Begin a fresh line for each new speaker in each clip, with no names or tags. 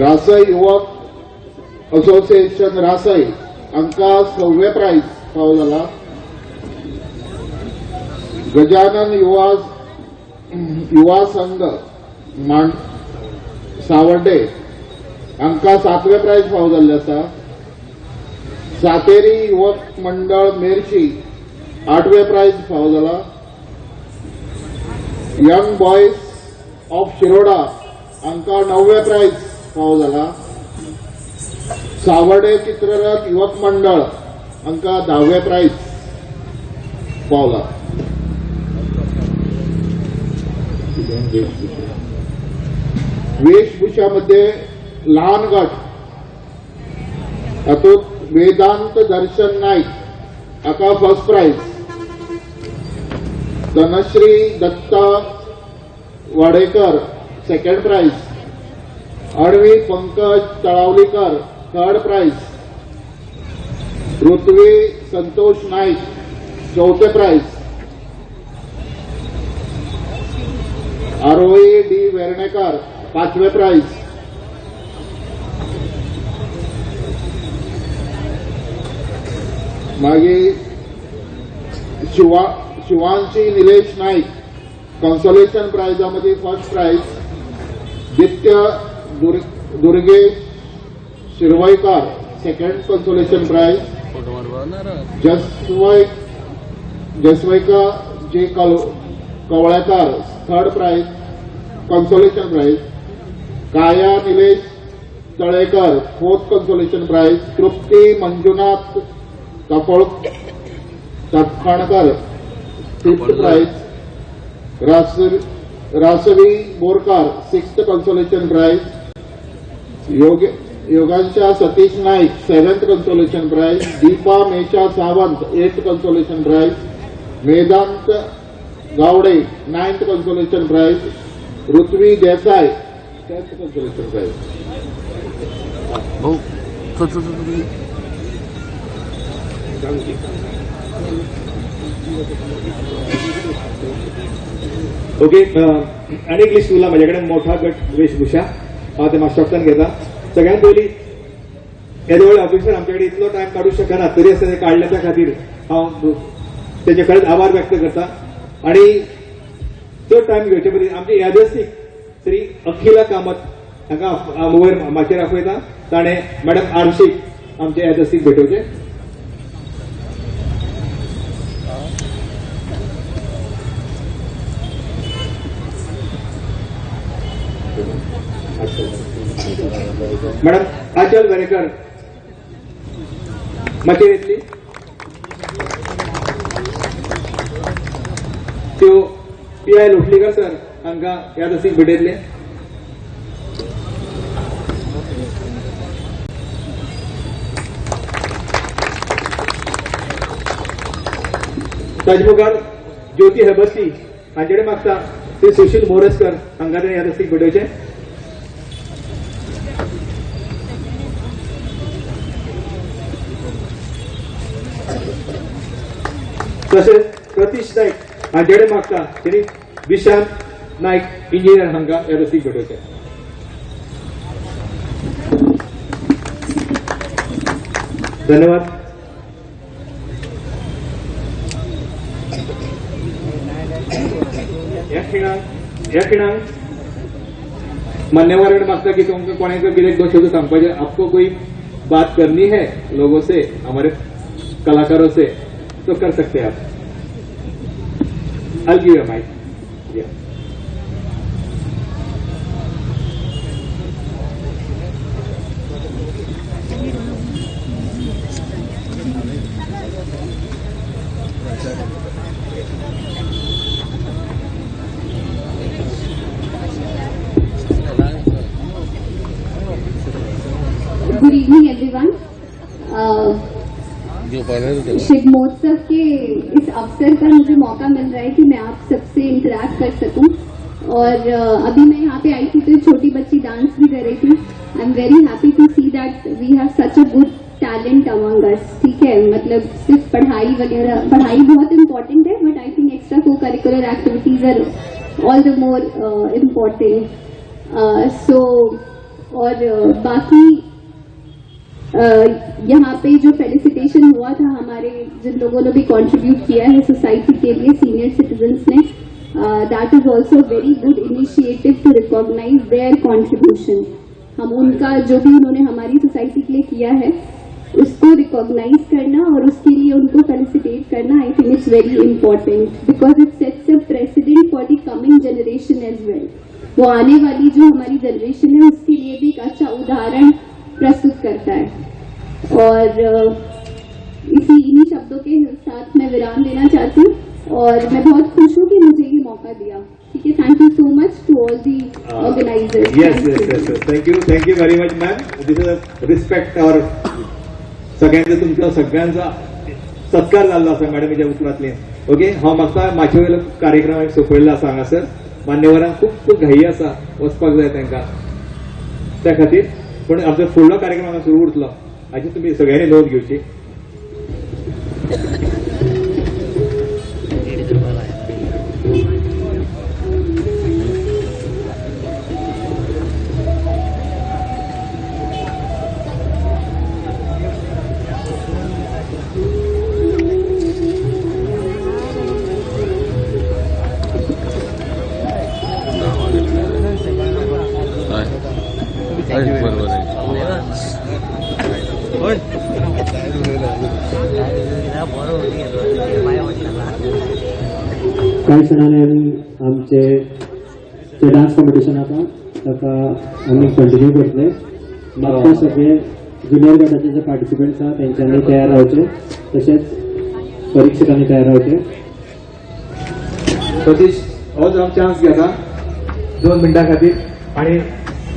रासय युवक असोसिएशन रासय हांका सव्वे प्रायज फावो जाला गजानन युवा युवा संघ मांड सावर्डे हांका सातवे प्रायज फावो जाल्ले आसा सातेरी युवक मंडळ मेर्शी आठवे प्रायज फावो जाला यंग बॉयज ऑफ शिरोडा हांका णववे प्रायज फाव जाला सावडे चित्ररथ युवक मंडळ हांका धावे प्रायज पावला वेशभूषामध्ये लहान गट हातूंत वेदांत दर्शन नाईक हाका first prize Dhanashree Datta Wadekar second prize Advi Pankaj Talavlikar third prize Rutvi Santosh Naik चौथे प्राइज आरोही डी वेर्णेकर पाचवे प्राइज मागीर शिवा शिवांशी निलेश नाईक कॉन्सोलेशन प्राइजामध्ये फर्स्ट प्राइज दित्य दुर- Durgesh Shirvaikar second consolation prize जसवय जसवयका जे कल third prize consolation prize Kaya Nilesh Talekar fourth consolation prize Trupti Manjunath तफळ तटखणकर. Fifth prize Rasvi Borkar sixth consolation prize योग Yogansha Satish Naik seventh consolation prize Deepa Mesha Sawant eight consolation prize Vedant Gawade ninth consolation prize Rutvi Desai tenth consolation prize
okay अं, एक list उरला म्हजे कडेन मोठा गट वेशभूषा. हांव ते मातशे घेता. सगळ्यात पयलीं येदे ऑफिसर आमचे कडेन इतलो टायम काडूंक शकना तरी असं ते त्या खातीर हांव तेजे खरेंच आभार व्यक्त करता. आणि तो टायम घेवचे पयलीं आमचे यादस्तीक श्री अखिला कामत हांगा मोबाईल माचेर आपयता ताणें मॅडम आरशीक आमचे यादस्तीक भेटोवचे. मॅडम आचल वेरेकर. माचेर येतली त्यो पी आय लोटलीकर सर? हांकां ह्या दसीक भेटयतले ताजे मुखार ज्योती हेबस्ती हांचे कडेन मागता ते सुशील मोरजकर हांकां ते ह्या दसीक भेटोवचे तसेच प्रतीश नाईक हांचे कडेन मागता तेणी विशांत नाईक इंजिनियर हांकां ह्या दसीक भेटोवचे धन्यवाद. ह्या खिणाक ह्या खिणाक मान्यवर मागता की तुमकां कोणाक कितें दोन शब्द सांगपाचे आपको कोई बात करनी है लोगों से हमारे कलाकारों से तो कर सकते हैं आप I'll give you a mic. Yeah.
Shiv महोत्सव के इस अवसर पर मुझे मौका मिल रहा है कि मैं आप सबसे इंटरेक्ट कर सकूँ। और अभी मैं यहाँ पे आई थी तो छोटी बच्ची डांस भी कर रही थी। I am very happy to see that we have such a good talent among us ठीक है? मतलब सिर्फ़ पढ़ाई वगैरह पढ़ाई बहुत इंपॉर्टेंट है but I think extra co curricular activities are all the more important so और uh, बाकी यहाँ पे जो फेलिसिटेशन हुआ था हमारे, जिन लोगों ने भी कंट्रीब्यूट किया है सोसाइटी के लिए सीनियर सिटीजन्स ने that is also very good initiative to recognise their contribution हम उनका जो भी उन्होंने हमारी सोसाइटी के लिए किया है, उसको रिकॉग्नाइज करना और उसके लिए उनको फेलिसिटेट करना I think it's very important because it sets a precedent for the coming generation as well वो आने वाली जो हमारी जनरेशन है, उसके लिए भी एक अच्छा उदाहरण प्रस्तुत करता है। और इसी इन्हीं शब्दों के साथ मैं विराम देना चाहती हूँ। और मैं बहुत खुश हूँ कि मुझे ये मौका दिया। ठीक है? Thank you so much to all the organisers
yes yes yes thank you thank you very much ma'am this is respect और सगळ्यांचा तुमचा सगळ्यांचा सत्कार जाल्लो आसा मॅडमीच्या उतरांतल्यान ओके हांव म्हाका म्हाजे वयलो कार्यक्रम एक सोंपयल्लो आसा हांगासर मान्यवरांक खूब खूब घाई आसा वचपाक जाय तांकां त्या खातीर पूण आमचो फुडलो कार्यक्रम हांगा सुरू उरतलो हाची तुमी सगळ्यांनी नोंद घेवची
काही क्षणांनी आमी आमचे जे डान्स कॉम्पिटिशन आसा ताका आमी कंटिन्यू करतले मागता सगळे ज्युनियर गटाचे जे पार्टिसिपंट्स आहा तेंच्यांनी तयार रावचे तशेंच परीक्षकांनी तयार रावचे
सतीश हो जो चान्स घेता दोन मिनटां खातीर आणि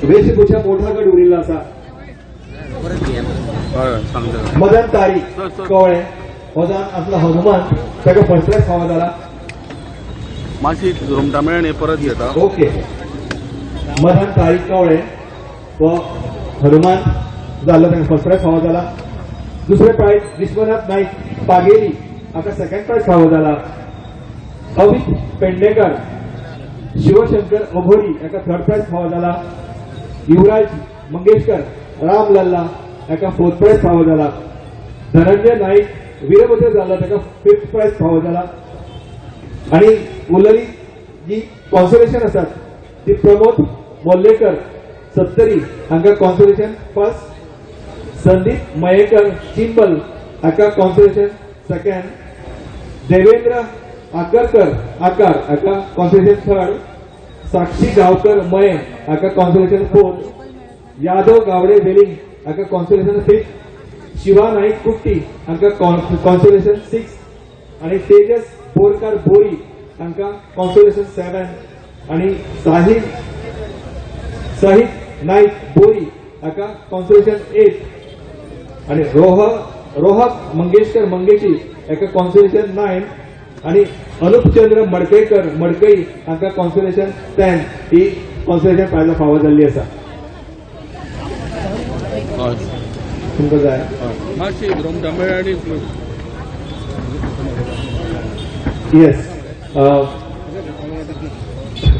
वेशभूषा मोठा गट उरिल्लो आसा मदन तारी कवळे. हो जावन आपला हनुमान ताका फर्स्ट प्राइज फावो जाला
मातशी रोमटा मेळ्यान परत घेता
ओके. मदन तारीख कवळे हो हनुमान जालो ताका फर्स्ट प्राइज फावो जाला दुसरे प्राइज विश्वनाथ नाईक पागेरी हाका सेकंड प्रायज फावो जाला अमित पेडणेकर शिवशंकर अघोरी हाका थर्ड प्रायज फावो जाला युवराज मंगेशकर राम लल्ला हाका फोर्थ प्राइज फावो जाला धनंजय नाईक वीरभद्र जाल्लो ताका फिफ्थ प्रायज फावो जाला आणि उरलेली जी कॉन्सोलेशन आसात ती प्रमोद मोल्लेकर सत्तरी हांकां कॉन्सोलेशन फर्स्ट संदीप मयेकर चिंबल हाका कॉन्सोलेशन सेकंड देवेंद्र आकरकर आकार हाका कॉन्सोलेशन थर्ड साक्षी गावकर मये हाका कॉन्सोलेशन फोर्थ यादव गावडे वेलिंग हाका कॉन्सोलेशन फिफ्थ शिवा नाईक कुट्टी हांका कॉन्सोलेशन सिक्स आणि तेजस बोरकार बोरी हांका कॉन्सोलेशन सेवन आणि साहिल साहित नाईक बोरी हाका कॉन्सोलेशन एट आणि रोह रोहक मंगेशकर मंगेशी हाका कॉन्सोलेशन नाईन आणि अनुपचंद्र मडकयकर मडकई हांका कॉन्सोलेशन टेन ही कॉन्सोलेशन प्रायजां फावो जाल्ली आसा तुमकां जाय येस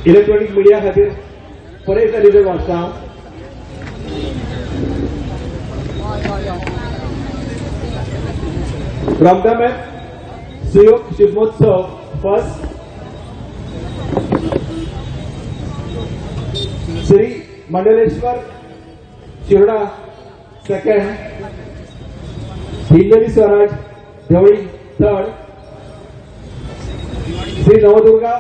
इलेक्ट्रॉनिक मिडिया खातीर परत एकदा वाचता. हांव. Ramdham Suyog Shigmotsav first Shri Mandleshwar Shiroda second Hinjli Swaraj Dhavali third Shri Navdurga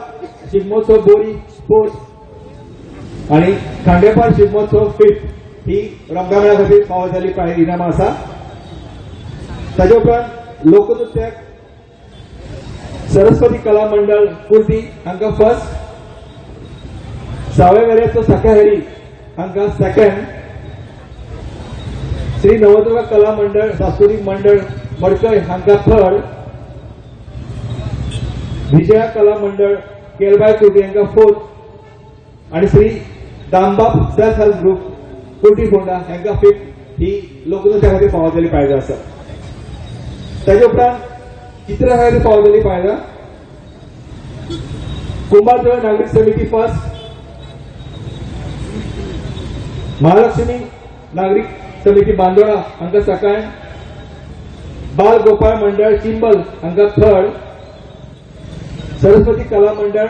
Shigmotsav Bori sports आणि खांडेपार शिगमोत्सव फिफ्थ ही रंगामेळासाठी खातीर फावो जाल्ली प्राय इनामां आसा ताजे उपरांत लोकनृत्याक सरस्वती कला मंडळ कुर्ती हांकां फर्स्ट सावे वेऱ्याचो साकाहेरी हांकां सेकंड श्री नवदुर्गा कला मंडळ सांस्कृतिक मंडळ मडकय हांकां थर्ड विजया कला मंडळ केळबाय कोटी हांकां फोर्थ आणि Shri Dambab self help group कोटी फोंडा हांकां फिफ्थ ही लोकनृत्या खातीर फावो जाल्ली प्रायजां आसा ताजे उपरांत चित्र खातीर फावो जाल्ली प्रायजां कुंभारजवळ नागरिक समिती फर्स्ट महालक्ष्मी नागरिक समिती बांदोडा हांगा सकाळ बाल गोपाळ मंडळ चिंबल हांगा थर्ड सरस्वती कला मंडळ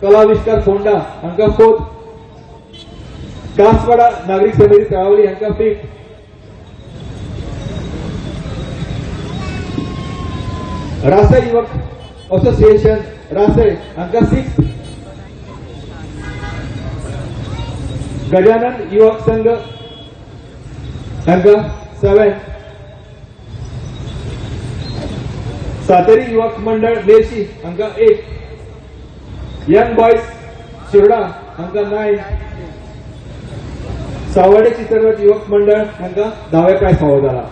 कलाविष्कार फोंडा अंक फोत कासवाडा नागरिक समिती तळावली अंक पीठ रासय युवक असोसिएशन रासय अंक सिक्स गजानन युवक संघ अंक सेवन. सातेरी युवक मंडळ देशी अंक एक. यंग बॉयज शिरडा अंक नाईन सावडे चित्रपट युवक मंडळ अंक दहाव्या प्राइस फावो झाला?